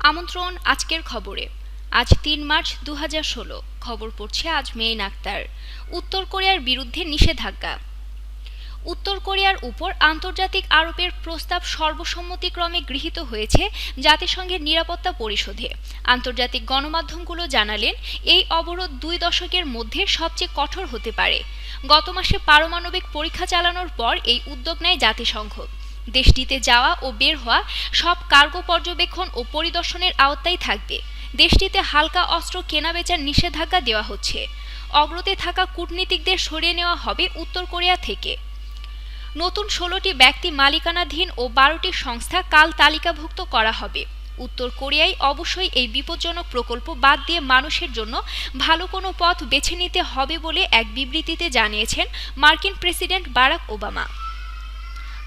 আমন্ত্রণ আজকের খবরে। আজ তিন মার্চ দুহাজার ষোলো। খবর পড়ছে আজ মেইন আক্তার। উত্তর কোরিয়ার বিরুদ্ধে নিষেধাজ্ঞা। উত্তর কোরিয়ার উপর আন্তর্জাতিক আরোপের প্রস্তাব সর্বসম্মতিক্রমে গৃহীত হয়েছে জাতিসংঘের নিরাপত্তা পরিষদে। আন্তর্জাতিক গণমাধ্যমগুলো জানালেন, এই অবরোধ দুই দশকের মধ্যে সবচেয়ে কঠোর হতে পারে। গত মাসে পারমাণবিক পরীক্ষা চালানোর পর এই উদ্যোগ নেয় জাতিসংঘ। দেশটিতে যাওয়া ও বের হওয়া সব কার্গো পর্যবেক্ষণ ও পরিদর্শনের আওতায় থাকবে। দেশটিতে হালকা অস্ত্র কেনাবেচার নিষেধাজ্ঞা দেওয়া হচ্ছে। অগ্রতে থাকা কূটনীতিকদের সরিয়ে নেওয়া হবে উত্তর কোরিয়া থেকে। নতুন ষোলোটি ব্যক্তি মালিকানাধীন ও বারোটি সংস্থা কাল তালিকাভুক্ত করা হবে। উত্তর কোরিয়ায় অবশ্যই এই বিপজ্জনক প্রকল্প বাদ দিয়ে মানুষের জন্য ভালো কোনো পথ বেছে নিতে হবে বলে এক বিবৃতিতে জানিয়েছেন মার্কিন প্রেসিডেন্ট বারাক ওবামা।